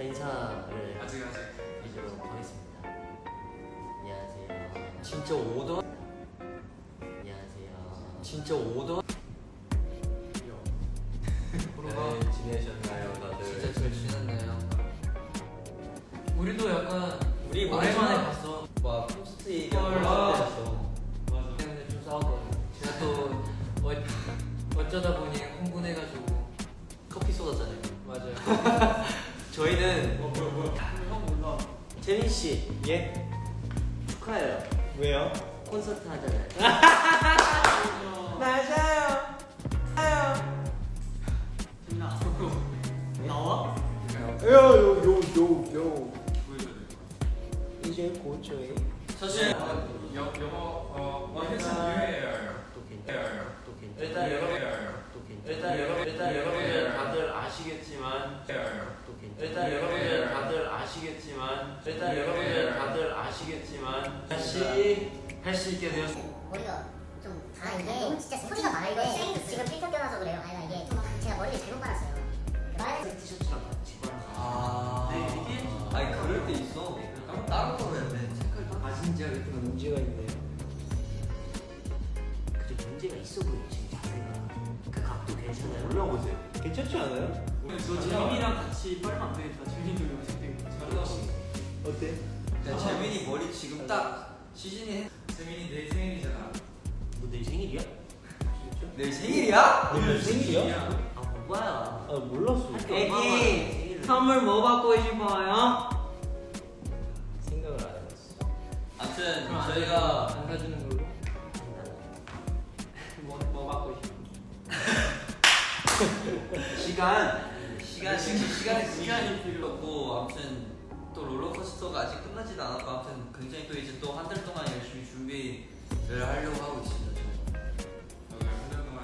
자 인사를 아직 아직 드리도록 하겠습니다. 안녕하세요. 진짜 오더 안녕하세요. 진짜 오더 잘 지내셨나요 다들 진짜 잘 지냈나요? 우리도 약간 우리 오랜만에 봤어. 막 포스트 헐. 얘기하고 했어 맞아 때문에 좀 싸웠거든. 제가 또 어, 어쩌다 보니 흥분해가지고 커피 쏟았잖아요. 맞아요. 저희는 어 뭐야 뭐야 형 몰라 재민 씨 예 축하해요. 왜요? 콘서트 하잖아요. 맞아요 맞아요 나와? 요요요요 보여줘야 돼 이제 고조해 사실 여, 영어 어 원해찬 유해예요 또 괜찮아. 유해예요 또 괜찮아. 일단 여러분 유해예요 또 괜찮아. 일단 여러분 일단 예, 여러분들 예. 다들 아시겠지만 괜찮아. 일단 예, 여러분들 예. 다들 아시겠지만 일단 예, 여러분들 예. 다들 아시겠지만 다시 할 수 있게 되었습니다. 머리가 좀 아, 이게 너무 진짜 소리가 많은데 지금 필터 껴놔서 그래요. 아니 이게 좀 제가 머리를 잘못 받았어요. 말을 티셔츠랑 같이. 아, 네, 이게 아니 그럴 때 있어. 다른 거로 해야 돼. 아 진짜 그 문제가 있네요. 근데 문제가 있어 보여 지금 자세가. 그 각도 괜찮아요? 올라보세요. 괜찮지 않아요? 저 재민이랑 같이 빨면 안 되겠다 재민도 잘 나왔어 어때? 야, 재민이 머리 지금 딱 시즌이 해. 재민이 내일 생일이잖아 뭐내 생일이야? 내일 생일이야? 오늘 생일이야? 아 뭐야? 아 몰랐어. 애기, 선물 뭐 받고 싶어요? 생각을 안 해봤어. 아무튼 저희가 안 사주는 걸로. 뭐, 뭐 받고 싶어? 시간. 시간 시간이 시간이 필요 없고 아무튼 또 롤러코스터가 아직 끝나지도 않았고 아무튼 굉장히 또 이제 또 한 달 동안 열심히 준비를 하려고 하고 있습니다. 저도 한달 동안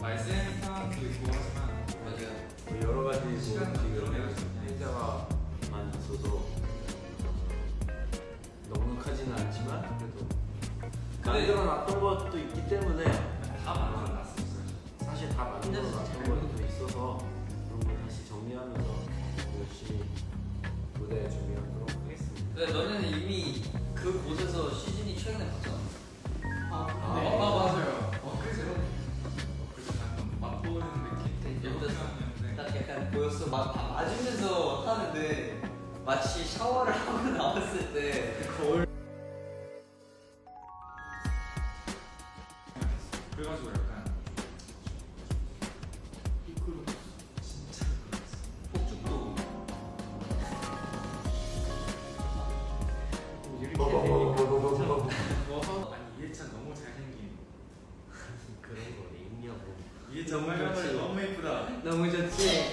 말씀 상황도 있고 하지만 맞아요. 뭐 여러 가지 뭐 시간 지금 만들어내야죠. 행사가 많이 있어서 넉넉하지는 않지만 그래도 만들어놨던 것도 있기 때문에 보였어. 막 다 맞으면서 하는데 마치 샤워를 하고 나왔을 때 거울 그래가지고 약간 이끌어 진짜 폭죽도 뭐 아니 이해찬 너무 잘생긴 그런 거네 있냐고. 이해찬 빨간머리 너무 예쁘다 너무 좋지.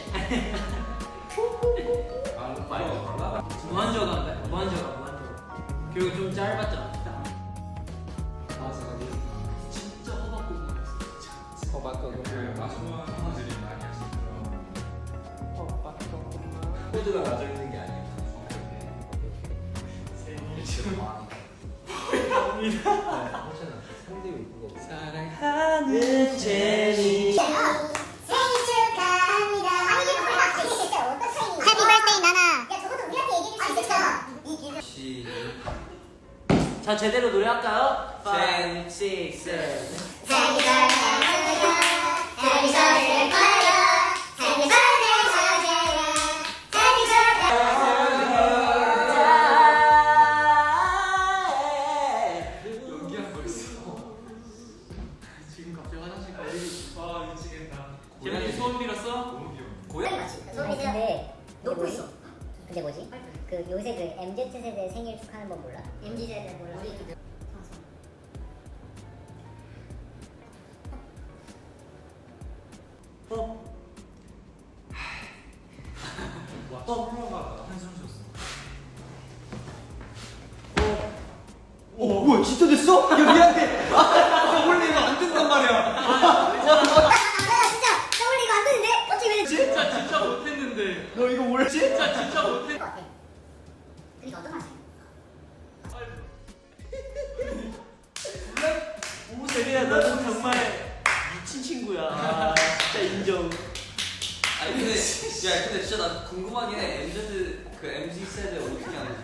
그리고 좀 짧았잖아. 맞아 진짜 진짜 호박고구. 그 마주원 분들이 많이 하시더라고요. 코드가 나져 있는 게 아니야. 생일 축하 거. 사랑하는 제니. 생일 축하합니다. 아니 이게 뭐야? 이게 진짜 어떤 생일? 해피 birthday 나나. 야 저것도 우리한테 얘기해 주지. 이 기분. 시. 자 제대로 노래할까요? Ten, 5, 6, 7 생일 birthday 생일. 생 그 MZ 세대 생일 축하하는 법 몰라? MZ 세대 몰라. 우리 그 어? 와 한숨 쉬었어 어, 뭐야, 진짜 됐어? 야, 미안해. 아, 원래 이거 안 된단 말이야. 아 진짜 안 되는데? 어떻게 왜 진짜 진짜 못했는데. 너 이거 몰랐지? 진짜 진짜 못 진짜 나 궁금하긴 해. MZ 그 MZ 세대 어떻게 하는지.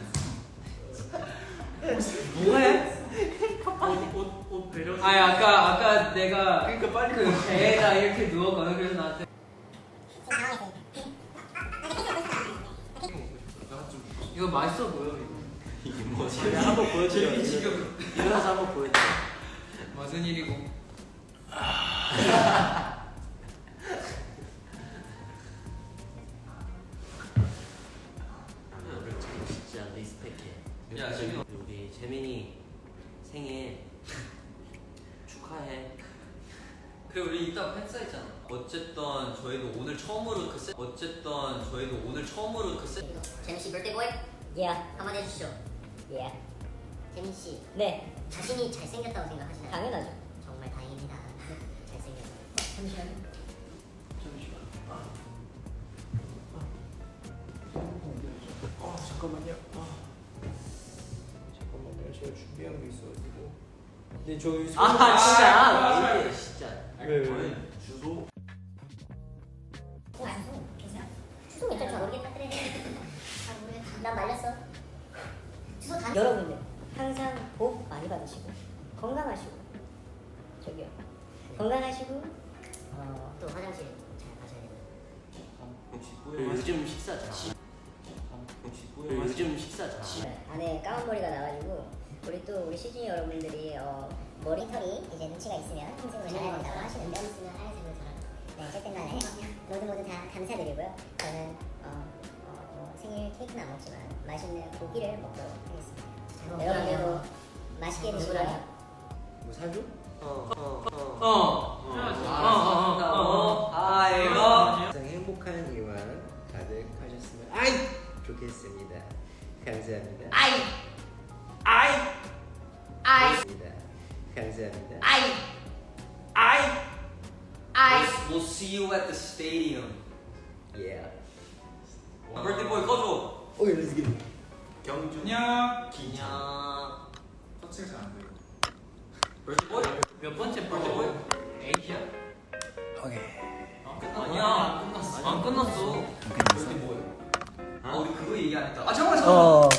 뭐해? 옷옷옷 배려. 아니 아까 아까 내가 그러니까 빨리 그 배에다 이렇게 누웠거든 그래서 나한테. 이거 맛있어 보여 이거. 이게 뭐지? 한번. 재미 지금 일어나서 한번 보여드려. 무슨 일이고? 야, 지금- 우리 재민이 생일 축하해. 그리고 우리 이따 팬사 있잖아. 어쨌든 저희도 오늘 처음으로 그 세... 어쨌든 저희도 오늘 처음으로 그 세... 재민 씨 birthday boy 예. 한마디 해주시죠. 예. 재민 씨 네. 자신이 잘생겼다고 생각하시나요? 당연하죠. 정말 다행입니다. 잘생겼어요. 잠시만요. 준비한 게 있어가지고. 근데 저기 아, 아 진짜? 진짜 왜 이래 진짜. 왜, 왜? 주소. 어, 주소? 모르겠다 그래. 아 모르겠다. 난 말렸어. 주소 다. 여러분들 항상 복 많이 받으시고 건강하시고 저기요 건강하시고 어, 또 화장실 잘 가셔야 돼요. 혹시? 요즘 식사 잘. 혹시? 요즘 식사 잘. 네, 안에 까만 머리가 나가지고 우리 또 우리 시즌 여러분들이 어, 머리털이 이제 눈치가 있으면 흰색으로 잘해야 된다고 하시는데 있으면 하얀색으로 잘하고. 네 어쨌든 간에 모두 모두 다 감사드리고요 저는 어, 어, 뭐 생일 케이크는 안 먹지만 맛있는 고기를 먹도록 하겠습니다 여러분들도 맛있게 드시고요 뭐 사줘? 어, 어, 어. 어. 어, 아, 이거. 항상 행복한 이만 가득하셨으면 아이 좋겠습니다. 감사합니다. 아이 감사합니다. 감사합니다. 아이 아이 아이 We'll see you at the stadium. Yeah. birthday boy 꺼줘. 오케이, let's get it. 경주. 안녕. 기냐. 터치가 잘안 돼. birthday boy? 몇 번째 birthday boy? 에이티야? 아니야. 안 끝났어. 안 끝났어. birthday boy. 아, 우리 그거 얘기 안 했다. 아, 잠깐만, 잠깐만. 어.